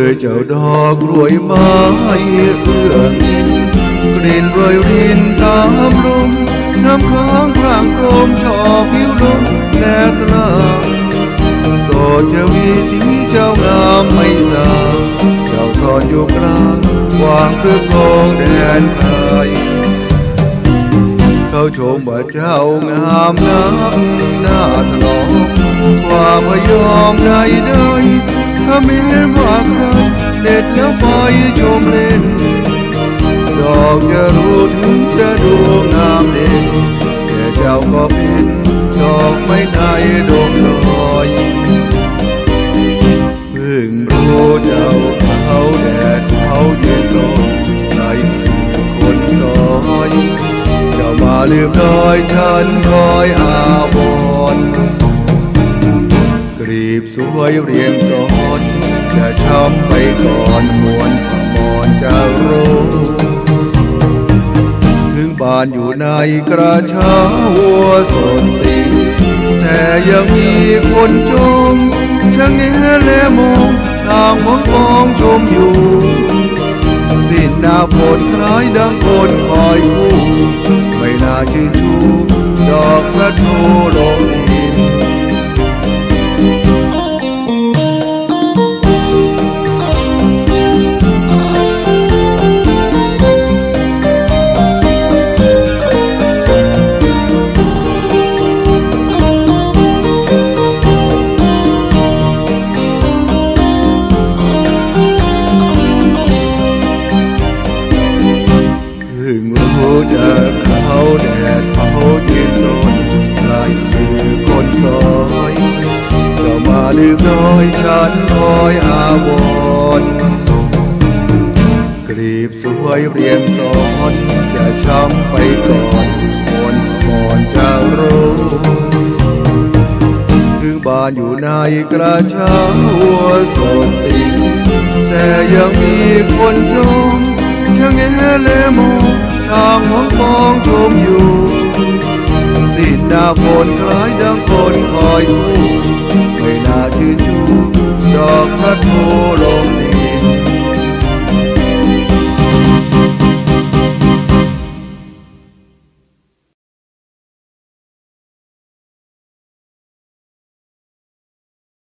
เอ่ยเจ้าดอกกล้วยไม้เอื้องกลิ่นโรยรินตามลมน้ำค้างกลางกลมชอบผิวลมแลสลางโสดเจ้าวีสีเจ้างามไม่สางเจ้าทอดอยู่กลางวางเพื่อครองแดนไทยเขาชมว่าเจ้างามนักหน้าถนอมความพยอมใดใดๆถ้า มีว่าใครเด็ดแล้วไปชมเล่น ดอกจะรู้ถึงจะดูงามเด่นแต่เจ้าก็เป็นดอกไม้ไทยดงลอยเพิ่งรู้เจ้าเขาแดดเขาเย็นลมใส่คนซอยเจ้ามาลืมรอยฉันคอยอาวรกรีบสวยเรียงสอน จะช้ำไปก่อนมวนพมรจะรู้ถึงบ้านอยู่ในกระเช้าวัวสดสีแต่ยังมีคนชมช่างเงและมองต่างมองมองชมอยู่สิ้นหน้าฝนคล้ายดังคนคอยคู่ไม่น่าชื่นชูดอก งรู้จะเขาแดดเขาเย็นนนไล่คือคนซอยก็มาลืมน้อยฉันคอยอาวรกรีบสวยเรียงสอนจะช้ำไปก่อนมนมอนจะรู้ถึงบ้านอยู่ในกระเช้าหัวสดสิแต่ยังมีคนชมช่างแงและมอง ทางมองมองชมอยู่สิ้นหนาฝนคล้ายดังคนคอยคู่ไม่น่าชื่นชูดอกพระโท